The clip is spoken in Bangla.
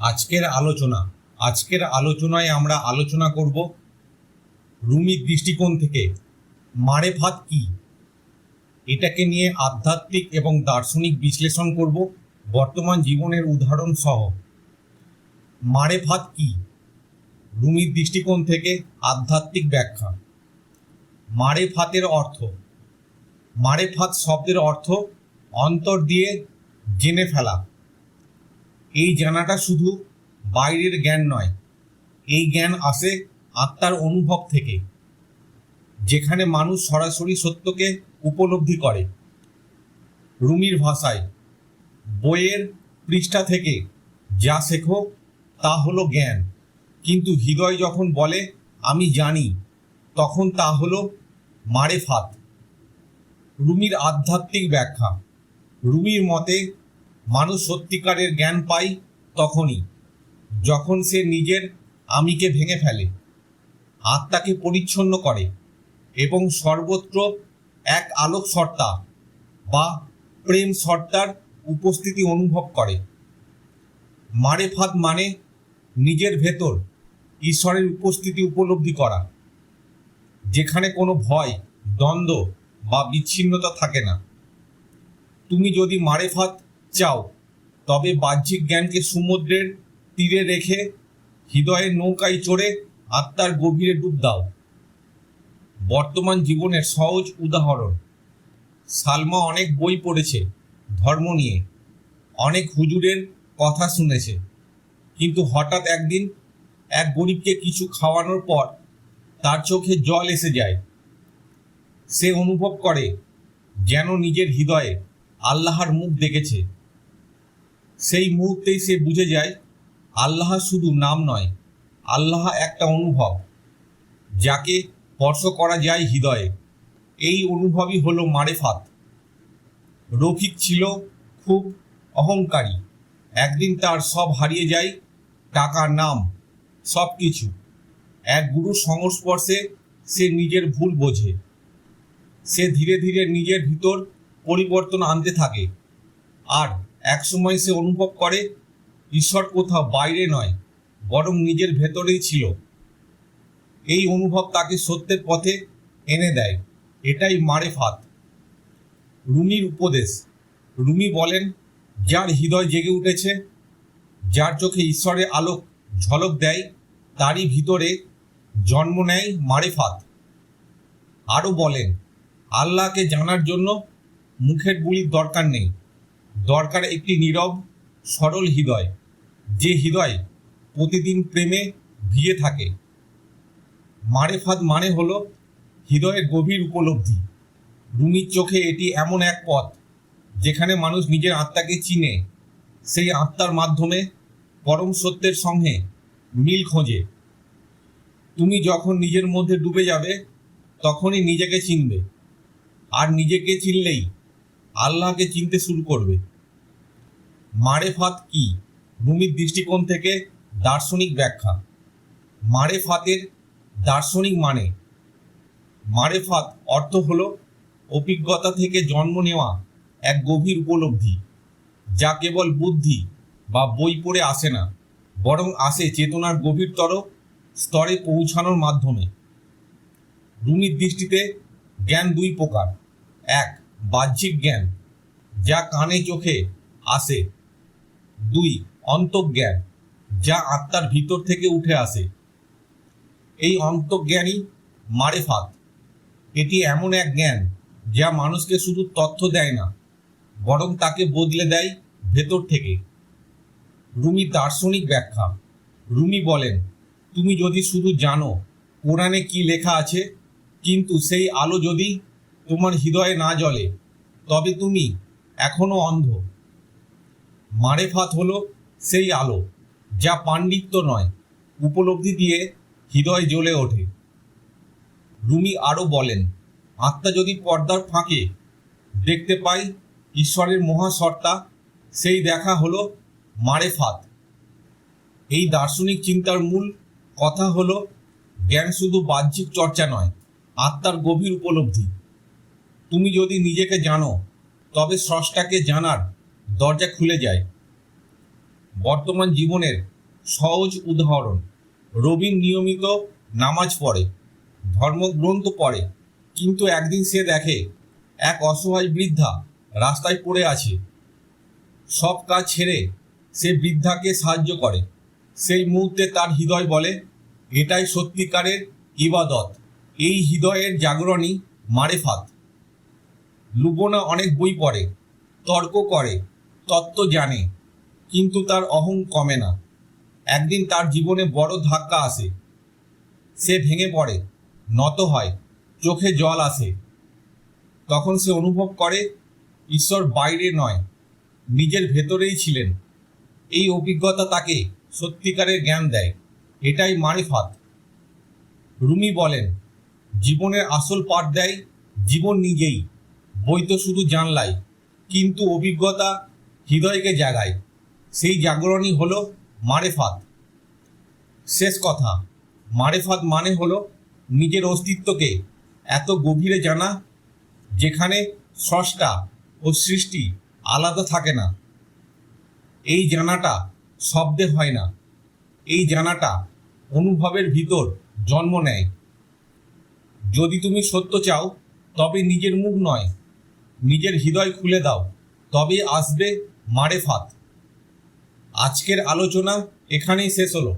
আজকের আলোচনা, আজকের আলোচনায় আমরা আলোচনা করব রুমির দৃষ্টিকোণ থেকে মারেফাত কি? এটাকে নিয়ে আধ্যাত্মিক এবং দার্শনিক বিশ্লেষণ করব। বর্তমান জীবনের উদাহরণ সহ। মারেফাত কি? রুমির দৃষ্টিকোণ থেকে আধ্যাত্মিক ব্যাখ্যা। মারেফাতের অর্থ। মারে মারেফাত শব্দের অর্থ অন্তর দিয়ে জেনে ফেলা। এই জানাটা শুধু বাইরের জ্ঞান নয়, এই জ্ঞান আসে আত্মার অনুভব থেকে, যেখানে মানুষ সরাসরি সত্যকে উপলব্ধি করে। রুমির ভাষায়, বইয়ের পৃষ্ঠা থেকে যা শেখো তা হলো জ্ঞান, কিন্তু হৃদয় যখন বলে, আমি জানি তখন তা হলো মারেফাত রুমির আধ্যাত্মিক ব্যাখ্যা, রুমির মতে মানুষ সত্যিকারের জ্ঞান পায় তখনই, যখন সে নিজের আমিকে ভেঙে ফেলে, আত্মাকে পরিচ্ছন্ন করে এবং সর্বত্র এক আলোক সত্তা বা প্রেম সত্তার উপস্থিতি অনুভব করে। মারেফাত মানে নিজের ভেতর ঈশ্বরের উপস্থিতি উপলব্ধি করা, যেখানে কোনো ভয়, দ্বন্দ্ব বা বিচ্ছিন্নতা থাকে না। তুমি যদি মারেফাত চাও। তবে বাহ্যিক জ্ঞানকে সমুদ্রের তীরে রেখে হৃদয়ের নৌকায় চড়ে আত্মার গভীরে ডুব দাও। বর্তমান জীবনের সহজ উদাহরণ, সালমা অনেক বই পড়েছে, ধর্ম নিয়ে। অনেক হুজুরের কথা শুনেছে। কিন্তু হঠাৎ একদিন এক গরিবকে কিছু খাওয়ানোর পর তার চোখে জল এসে যায়। সে অনুভব করে যেন নিজের হৃদয়ে আল্লাহর মুখ দেখেছে। সেই মুহূর্তেই সে বুঝে যায়, আল্লাহ শুধু নাম নয়, আল্লাহ একটা অনুভব, যাকে স্পর্শ করা যায় হৃদয়ে। এই অনুভবই হলো মারেফাত। রফিক ছিল খুব অহংকারী। একদিন তার সব হারিয়ে যায় টাকা নাম সব কিছু এক গুরুর সংস্পর্শে সে নিজের ভুল বোঝে। সে ধীরে ধীরে নিজের ভিতর পরিবর্তন আনতে থাকে। আর একসময় সে অনুভব করে, ঈশ্বর কোথাও বাইরে নয়, বরং নিজের ভেতরেই ছিল। এই অনুভব তাকে সত্যের পথে এনে দেয়। এটাই মারেফাত রুমির উপদেশ। রুমি বলেন, যার হৃদয় জেগে উঠেছে, যার চোখে ঈশ্বরের আলোক ঝলক দেয়, তারই ভিতরে জন্ম নেয় মারেফাত আরও বলেন, আল্লাহকে জানার জন্য মুখের বুলির দরকার নেই। দরকার একটি নীরব, সরল হৃদয়, যে হৃদয় প্রতিদিন প্রেমে ভিয়ে থাকে। মারেফাত মানে হলো হৃদয়ের গভীর উপলব্ধি। রুমির চোখে এটি এমন এক পথ, যেখানে মানুষ নিজের আত্মাকে চিনে। সেই আত্মার মাধ্যমে পরম সত্যের সঙ্গে মিল খোঁজে। তুমি যখন নিজের মধ্যে ডুবে যাবে, তখনই নিজেকে চিনবে। আর নিজেকে চিনলেই আল্লাহকে চিনতে শুরু করবে। মারেফাত কি? রুমির দৃষ্টিকোণ থেকে দার্শনিক ব্যাখ্যা। মারেফাতের দার্শনিক মানে? মারেফাত অর্থ হলো অভিজ্ঞতা থেকে জন্ম নেওয়া এক গভীর উপলব্ধি, যা কেবল বুদ্ধি বা বই পড়ে আসে না, বরং আসে চেতনার গভীরতর স্তরে পৌঁছানোর মাধ্যমে। রুমির দৃষ্টিতে জ্ঞান দুই প্রকার। এক বাহ্যিক জ্ঞান, যা কানে চোখে আসে। দুই, অন্তজ্ঞান, যা আত্মার ভিতর থেকে উঠে আসে। এই অন্তজ্ঞানই মারেফাত। এটি এমন এক জ্ঞান, যা মানুষকে শুধু তথ্য দেয় না, বরং তাকে বদলে দেয় ভেতর থেকে। রুমি দার্শনিক ব্যাখ্যা। রুমি বলেন, তুমি যদি শুধু জানো কোরআনে কি লেখা আছে, কিন্তু সেই আলো যদি তোমার হৃদয়ে না জ্বলে, তবে তুমি এখনও অন্ধ। মারেফাত হলো সেই আলো, যা পাণ্ডিত্য নয়, উপলব্ধি দিয়ে হৃদয় জ্বলে ওঠে। রুমি আরও বলেন, আত্মা যদি পর্দার ফাঁকে দেখতে পাই ঈশ্বরের মহাসত্তা সেই দেখা হলো মারেফাত। এই দার্শনিক চিন্তার মূল কথা হলো, জ্ঞান শুধু বাহ্যিক চর্চা নয়, আত্মার গভীর উপলব্ধি। তুমি যদি নিজেকে জানো, তবে স্রষ্টাকে জানার দরজা খুলে যায়। বর্তমান জীবনের সহজ উদাহরণ, রবিন নিয়মিত নামাজ পড়ে, ধর্মগ্রন্থ পড়ে, কিন্তু একদিন সে দেখে এক অসহায় বৃদ্ধা রাস্তায় পড়ে আছে। সব কাজ ছেড়ে সে বৃদ্ধাকে সাহায্য করে। সেই মুহূর্তে তার হৃদয় বলে, এটাই সত্যিকারের ইবাদত। এই হৃদয়ের জাগরণই মারেফাত। লুবোনা অনেক বই পড়ে, তর্ক করে, তত্ত্ব জানে, কিন্তু তার অহং কমে না। একদিন তার জীবনে বড় ধাক্কা আসে। সে ভেঙে পড়ে, নত হয়, চোখে জল আসে। তখন সে অনুভব করে, ঈশ্বর বাইরে নয়, নিজের ভেতরেই ছিলেন। এই অভিজ্ঞতা তাকে সত্যিকারের জ্ঞান দেয়, এটাই মারিফাত। রুমি বলেন, জীবনের আসল পাঠ দেয় জীবন নিজেই। বই তো শুধু জানলাই, কিন্তু অভিজ্ঞতা হৃদয়কে জাগায়। সেই জাগরণই হলো মারেফাত। শেষ কথা, মারেফাত মানে হলো নিজের অস্তিত্বকে এত গভীরে জানা, যেখানে স্রষ্টা ও সৃষ্টি আলাদা থাকে না। এই জানাটা শব্দে হয় না, এই জানাটা অনুভবের ভিতর জন্ম নেয়। যদি তুমি সত্য চাও, তবে নিজের মুখ নয় নিজের হৃদয় খুলে দাও তবে আসবে মারেফাত। আজকের আলোচনা এখানেই শেষ হলো।